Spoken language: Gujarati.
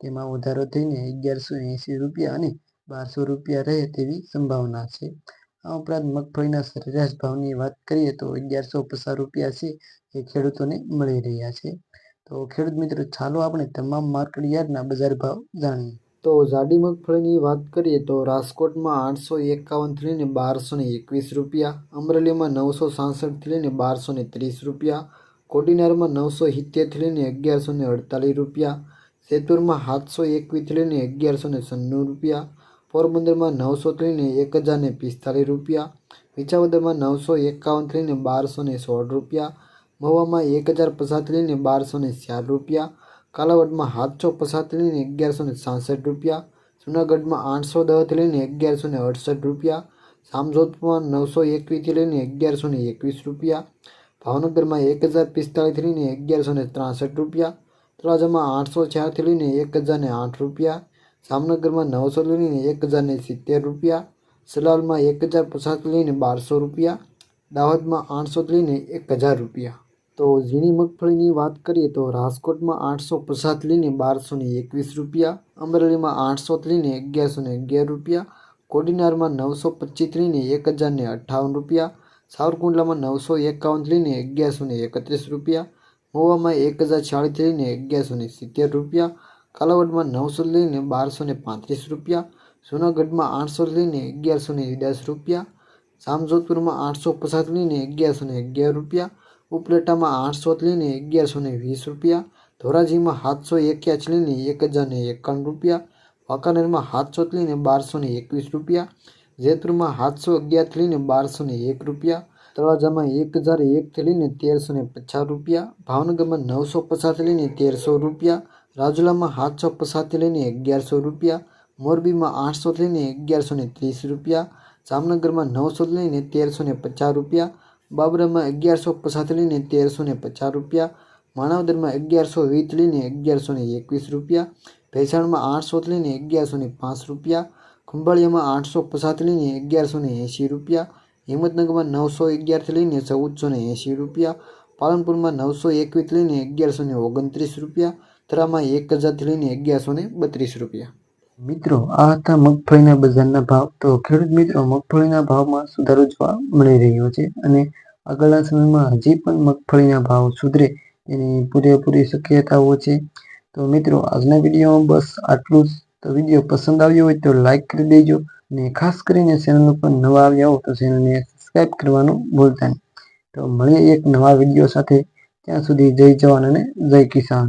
તેમાં વધારો થઈને અગિયારસો એંસી રૂપિયા અને બારસો રૂપિયા રહે તેવી સંભાવના છે. આ ઉપરાંત મગફળીના સરેરાશ ભાવની વાત કરીએ તો અગિયારસો પચાસ રૂપિયા છે એ ખેડૂતોને મળી રહ્યા છે. તો ખેડૂત મિત્રો, ચાલો આપણે તમામ માર્કેટ યાર્ડના બજાર ભાવ જાણીએ. તો જાડી મગફળીની વાત કરીએ તો રાજકોટમાં આઠસો એકાવનથી લઈને બારસો ને એકવીસ રૂપિયા, અમરેલીમાં નવસો સાસઠથી લઈને બારસો ને ત્રીસ રૂપિયા, કોડીનારમાં નવસો સિત્તેરથી લઈને અગિયારસો ને અડતાલીસ રૂપિયા સેતુરમાં સાતસો એકવીસ લઈને અગિયારસો ને છન્નું રૂપિયા, પોરબંદરમાં નવસો લઈને એક હજાર ને પિસ્તાલીસ રૂપિયા વિછાવદરમાં નવસો એકાવન લઈને બારસો ને સોળ રૂપિયા, મહુવામાં એક હજાર પચાસથી લઈને બારસો ને ચાર રૂપિયા, કાલાવડમાં સાતસો પસાર લઈને અગિયારસો ને સાસઠ રૂપિયા, જુનાગઢમાં આઠસો દસથી લઈને અગિયારસો ને અડસઠ રૂપિયા સામજોધમાં નવસો એકવીસથી લઈને અગિયારસો ને એકવીસ રૂપિયા, ભાવનગરમાં એક હજાર પિસ્તાળીસથી લઈને અગિયારસો ને ત્રાસઠ રૂપિયા તળાજામાં આઠસો છ્યાસી લઈને એક હજારને આઠ રૂપિયા, જામનગરમાં નવસો લઈને એક હજારને સિત્તેર રૂપિયા, સલાલમાં એક હજાર પચાસ લઈને બારસો રૂપિયા, દાહોદમાં આઠસો લઈને એક હજાર રૂપિયા. તો ઝીણી મગફળીની વાત કરીએ તો રાજકોટમાં આઠસો પચાસ લઈને બારસો ને એકવીસ રૂપિયા, અમરેલીમાં આઠસો લઈને અગિયારસો ને અગિયાર રૂપિયા, કોડીનારમાં નવસો પચીસ લઈને એક હજાર ને અઠ્ઠાવન રૂપિયા, સાવરકુંડલામાં નવસો એકાવન લઈને અગિયારસો ને એકત્રીસ રૂપિયા મહુવામાં એક હજાર ચાળીસથી લઈને અગિયારસો ને સિત્તેર રૂપિયા, કાલાવડમાં નવસો લઈને બારસો ને પાંત્રીસ રૂપિયા, જૂનાગઢમાં આઠસો લઈને અગિયારસો ને દસ રૂપિયા, જામજોધપુરમાં આઠસો પચાસ લઈને અગિયારસો ને અગિયાર રૂપિયા, ઉપલેટામાં આઠસો લઈને અગિયારસો ને વીસ રૂપિયા, ધોરાજીમાં સાતસો એક્યાસી લઈને એક હજાર ને એકાવન રૂપિયા, વાંકાનેરમાં સાતસો લઈને બારસો ને એકવીસ રૂપિયા, જેતપુરમાં સાતસો અગિયારથી લઈને બારસો ને એક રૂપિયા તળાજામાં એક હજાર એકથી લઈને તેરસો ને પચાસ રૂપિયા, ભાવનગરમાં નવસો પચાસથી લઈને તેરસો રૂપિયા, રાજુલામાં સાતસો પચાસથી લઈને અગિયારસો રૂપિયા, મોરબીમાં આઠસોથી લઈને અગિયારસો ને ત્રીસ રૂપિયા, જામનગરમાં નવસો લઈને તેરસો ને પચાસ રૂપિયા, બાબરામાં અગિયારસો પચાસથી લઈને તેરસો ને પચાસ રૂપિયા, માણાવદરમાં અગિયારસો વીસથી લઈને અગિયારસો ને એકવીસ રૂપિયા, ભેસાણમાં આઠસોથી લઈને અગિયારસો ને પાંચ રૂપિયા, ખંભાળિયામાં આઠસો પચાસથી લઈને અગિયારસો ને એંશી રૂપિયા હિંમતનગરમાં નવસો અગિયારથી લઈને ચૌદસો ને એંશી રૂપિયા, પાલનપુરમાં નવસો એકવીસ લઈને અગિયારસો ને ઓગણત્રીસ રૂપિયા, થરામાં એક હજારથી લઈને અગિયારસો ને બત્રીસ રૂપિયા. મિત્રો, આ હતા મગફળીના બજારના ભાવ. તો ખેડૂત મિત્રો, મગફળીના ભાવમાં સુધારો જોવા મળી રહ્યો છે અને આગળના સમયમાં હજી પણ મગફળીના ભાવ સુધરે તેની પૂરેપૂરી શક્યતાઓ છે. તો મિત્રો, આજના વિડીયોમાં બસ આટલું જ. તો વીડિયો પસંદ આવ્યો હોય તો લાઈક કરી દેજો. અને ખાસ કરીને ચેનલ ઉપર નવા આવ્યા હો તો ચેનલને સબસ્ક્રાઈબ કરવાનું ભૂલતા નહીં. તો મળીએ એક નવા વીડિયો સાથે. ત્યાં સુધી જય જવાન અને જય કિસાન.